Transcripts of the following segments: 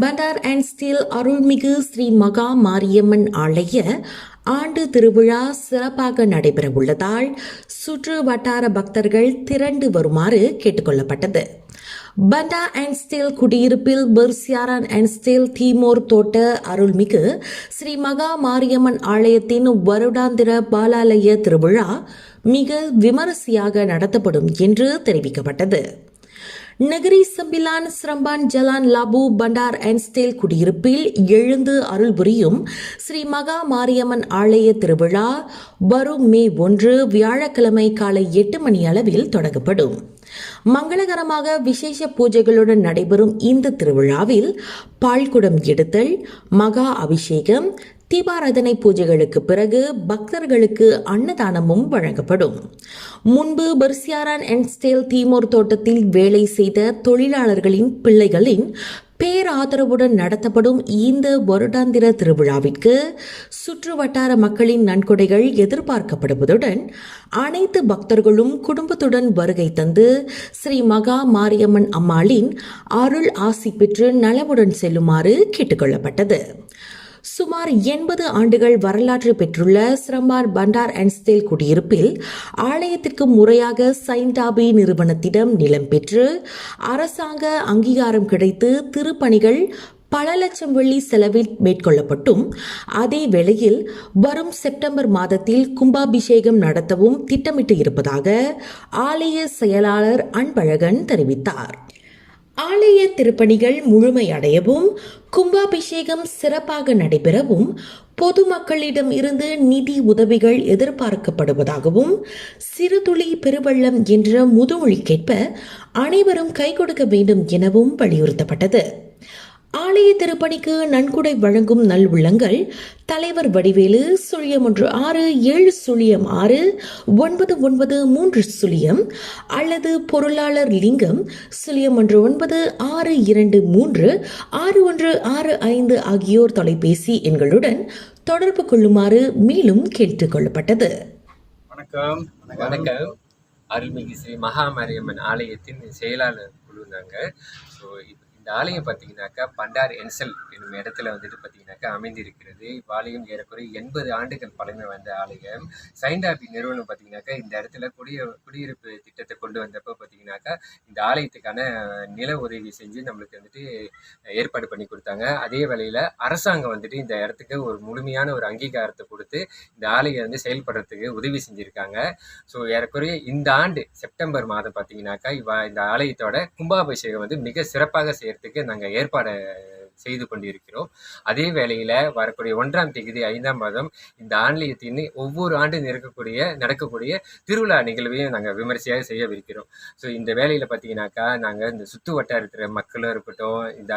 Bandar and Steeles அருள்மிகு ஸ்ரீ மகா மாரியம்மன் ஆலய ஆண்டு திருவிழா சிறப்பாக நடைபெறவுள்ளதால் சுற்று வட்டார பக்தர்கள் திரண்டு வருமாறு கேட்டுக்கொள்ளப்பட்டது. பண்டா அண்ட் ஸ்டீல் குடியிருப்பில் பெர்சியாரன் அண்ட் ஸ்டீல் தீமோர் தோட்ட அருள்மிகு ஸ்ரீ மகா மாரியம்மன் ஆலயத்தின் வருடாந்திர பாலாலய திருவிழா மிக விமரிசையாக நடத்தப்படும் என்று தெரிவிக்கப்பட்டது. Negeri Sembilan Seremban Jalan Labu Bandar and ஸ்டேல் குடியிருப்பில் எழுந்து அருள் புரியும் ஸ்ரீ மகா மாரியம்மன் ஆலய திருவிழா வரும் மே ஒன்று வியாழக்கிழமை காலை எட்டு மணி அளவில் தொடங்கப்படும். மங்களகரமாக விசேஷ பூஜைகளுடன் நடைபெறும் இந்த திருவிழாவில் பால்குடம் எடுத்தல் மகா அபிஷேகம் தீபாராதனை பூஜைகளுக்கு பிறகு பக்தர்களுக்கு அன்னதானமும் வழங்கப்படும். முன்பு பர்சியாரான் அண்ட் ஸ்டேல் தீமோர் தோட்டத்தில் வேலை செய்த தொழிலாளர்களின் பிள்ளைகளின் பேராதரவுடன் நடத்தப்படும் இந்த வருடாந்திர திருவிழாவிற்கு சுற்று வட்டார மக்களின் நன்கொடைகள் எதிர்பார்க்கப்படுவதுடன் அனைத்து பக்தர்களும் குடும்பத்துடன் வருகை தந்து ஸ்ரீ மகா மாரியம்மன் அம்மாளின் அருள் ஆசி பெற்று நலமுடன் செல்லுமாறு கேட்டுக்கொள்ளப்பட்டது. சுமார் எண்பது ஆண்டுகள் வரலாற்று பெற்றுள்ள சிரம்பார் பண்டார் அண்ட் ஸ்டேல் குடியிருப்பில் ஆலயத்திற்கு முறையாக சைன்டாபி நிறுவனத்திடம் நிலம் பெற்று அரசாங்க அங்கீகாரம் கிடைத்து திருப்பணிகள் பல லட்சம் வெள்ளி செலவில் மேற்கொள்ளப்பட்டும். அதே வேளையில் வரும் செப்டம்பர் மாதத்தில் கும்பாபிஷேகம் நடத்தவும் திட்டமிட்டு இருப்பதாக ஆலய செயலாளர் அன்பழகன் தெரிவித்தார். ஆலய திருப்பணிகள் முழுமையடையவும் கும்பாபிஷேகம் சிறப்பாக நடைபெறவும் பொதுமக்களிடம் இருந்து நிதி உதவிகள் எதிர்பார்க்கப்படுவதாகவும் சிறுதுளி பெருவள்ளம் என்ற முதுமொழிக்கேற்ப அனைவரும் கை கொடுக்க வேண்டும் எனவும் வலியுறுத்தப்பட்டது. ஆலய திருப்பணிக்கு நன்கொடை வழங்கும் நல் உள்ளங்கள் தலைவர் வடிவேலு சுழியம் ஒன்று ஆறு ஏழு சுழியம் ஆறு ஒன்பது ஒன்பது மூன்று சுழியம் அல்லது பொருளாளர் லிங்கம் சுழியம் ஒன்று ஒன்பது ஆறு இரண்டு மூன்று ஆறு ஒன்று ஆறு ஐந்து ஆகியோர் தொலைபேசி எண்களுடன் தொடர்பு கொள்ளுமாறு மேலும் கேட்டுக்கொள்ளப்பட்டது வணக்கம். வணக்கம். அருள்மிகு ஸ்ரீ மகாமாரியம்மன் ஆலயத்தின் செயலாளர் குழு நாங்கள் ஸோ இந்த ஆலயம் பார்த்தீங்கன்னாக்கா பண்டார் என்சல் என்னும் இடத்துல வந்துட்டு பார்த்தீங்கன்னாக்கா அமைந்திருக்கிறது. இவ்வாலயம் ஏறக்குறைய எண்பது ஆண்டுகள் பழமை வந்த ஆலயம். சைண்டாபி நிறுவனம் பார்த்தீங்கன்னாக்கா இந்த இடத்துல குடிய குடியிருப்பு திட்டத்தை கொண்டு வந்தப்போ பார்த்தீங்கன்னாக்கா இந்த ஆலயத்துக்கான நில உதவி செஞ்சு நம்மளுக்கு வந்துட்டு ஏற்பாடு பண்ணி கொடுத்தாங்க. அதே வேளையில் அரசாங்கம் வந்துட்டு இந்த இடத்துக்கு ஒரு முழுமையான ஒரு அங்கீகாரத்தை கொடுத்து இந்த ஆலயம் வந்து செயல்படுறதுக்கு உதவி செஞ்சுருக்காங்க. ஸோ ஏறக்குறைய இந்த ஆண்டு செப்டம்பர் மாதம் பார்த்தீங்கன்னாக்கா இவ்வா இந்த ஆலயத்தோட கும்பாபிஷேகம் வந்து மிக சிறப்பாக செய்யறதுக்கு நாங்கள் ஏற்பாடு செய்து கொண்டிருக்கிறோம். அதே வேளையில் வரக்கூடிய ஒன்றாம் தேதி ஐந்தாம் மாதம் இந்த ஆலயத்தின் ஒவ்வொரு ஆண்டு இருக்கக்கூடிய நடக்கக்கூடிய திருவிழா நிகழ்வையும் நாங்கள் விமர்சையாக செய்யவிருக்கிறோம். ஸோ இந்த வேலையில் பார்த்தீங்கன்னாக்கா நாங்கள் இந்த சுற்று வட்டாரத்தில் மக்களும் இருக்கட்டும் இந்த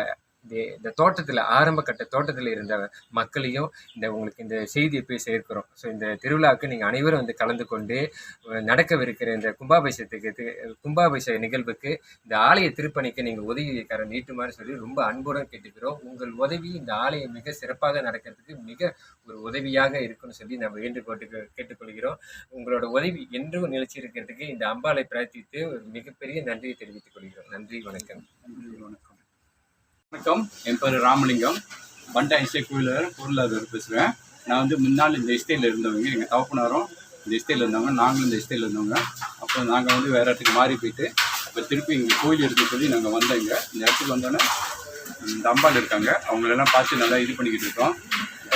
இந்த இந்த தோட்டத்தில் ஆரம்ப கட்ட தோட்டத்தில் இருந்த மக்களையும் இந்த உங்களுக்கு இந்த செய்தியை போய் சேர்க்கிறோம். ஸோ இந்த திருவிழாவுக்கு நீங்கள் அனைவரும் வந்து கலந்து கொண்டு நடக்கவிருக்கிற இந்த கும்பாபிஷேகத்துக்கு கும்பாபிஷேக நிகழ்வுக்கு இந்த ஆலய திருப்பணிக்கு நீங்கள் உதவிக்கார நீட்டுமாறு சொல்லி ரொம்ப அன்புடன் கேட்டுக்கிறோம். உங்கள் உதவி இந்த ஆலயம் மிக சிறப்பாக நடக்கிறதுக்கு மிக ஒரு உதவியாக இருக்கும்னு சொல்லி நம்ம வேண்டுகோட்டு கேட்டுக்கொள்கிறோம். உங்களோட உதவி என்றும் நிலைச்சி இருக்கிறதுக்கு இந்த அம்பாளை பிரார்த்தித்து ஒரு மிகப்பெரிய நன்றியை தெரிவித்துக் கொள்கிறோம். நன்றி வணக்கம். நன்றி, வணக்கம். வணக்கம். என் பேர் ராமலிங்கம். பண்டா இசை கோயிலர் பொருளாதார் பேசுகிறேன் நான் வந்து முன்னாள் இந்த எஸ்டேல இருந்தவங்க. எங்கள் தகப்பனாரும் இந்த இஸ்தையில் இருந்தவங்க நாங்களும் இந்த எஸ்டேல இருந்தவங்க. அப்போ நாங்கள் வந்து வேறு இடத்துக்கு மாறி போயிட்டு இப்போ திருப்பி இங்கே கோயில் இருக்குன்னு சொல்லி நாங்கள் வந்தோங்க. இந்த இடத்துக்கு வந்தோன்னே இந்த அம்பாள் இருக்காங்க. அவங்களெல்லாம் பார்த்து நல்லா இது பண்ணிக்கிட்டு இருக்கோம்.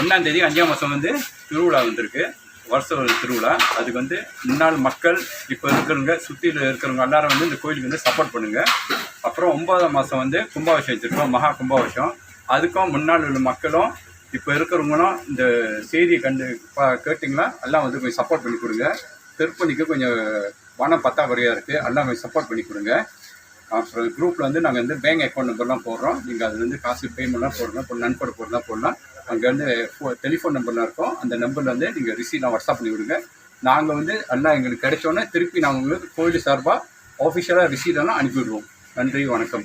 ஒன்றாந்தேதி அஞ்சாம் மாதம் வந்து திருவிழா வந்திருக்கு. வருஷ ஒரு திருவிழா. அதுக்கு வந்து முன்னாள் மக்கள் இப்போ இருக்கிறவங்க சுற்றியில் இருக்கிறவங்க எல்லாரும் வந்து இந்த கோயிலுக்கு வந்து சப்போர்ட் பண்ணுங்கள் அப்புறம் ஒன்பதாம் மாதம் வந்து கும்பாபிஷேகம் வச்சுருக்கோம் மகா கும்பாபிஷம் அதுக்கும் முன்னாள் உள்ள மக்களும் இப்போ இருக்கிறவங்களும் இந்த செய்தியை கண்டு கேட்டிங்களா எல்லாம் வந்து கொஞ்சம் சப்போர்ட் பண்ணி கொடுங்க. திருப்பணிக்கு கொஞ்சம் பணம் பத்தாக்குறையாக இருக்குது எல்லாம் கொஞ்சம் சப்போர்ட் பண்ணி கொடுங்க. அப்புறம் குரூப்பில் வந்து நாங்கள் வந்து பேங்க் அக்கௌண்ட் நம்பர்லாம் போடுறோம். நீங்கள் அது வந்து காசு பேமெண்ட்லாம் போடலாம் இப்போ நண்பர் போடலாம் போடலாம். அங்கே வந்து டெலிஃபோன் நம்பர்லாம் இருக்கும். அந்த நம்பரில் வந்து நீங்கள் ரிசீவ்லாம் வாட்ஸ்அப் பண்ணி விடுங்க நாங்கள் வந்து எல்லாம் எங்களுக்கு கிடைச்சோன்னே திருப்பி நாங்கள் உங்களுக்கு கோயில் சார்பாக ஆஃபிஷியலாக ரிசீவ் எல்லாம் அனுப்பிவிடுவோம். நன்றி வணக்கம்.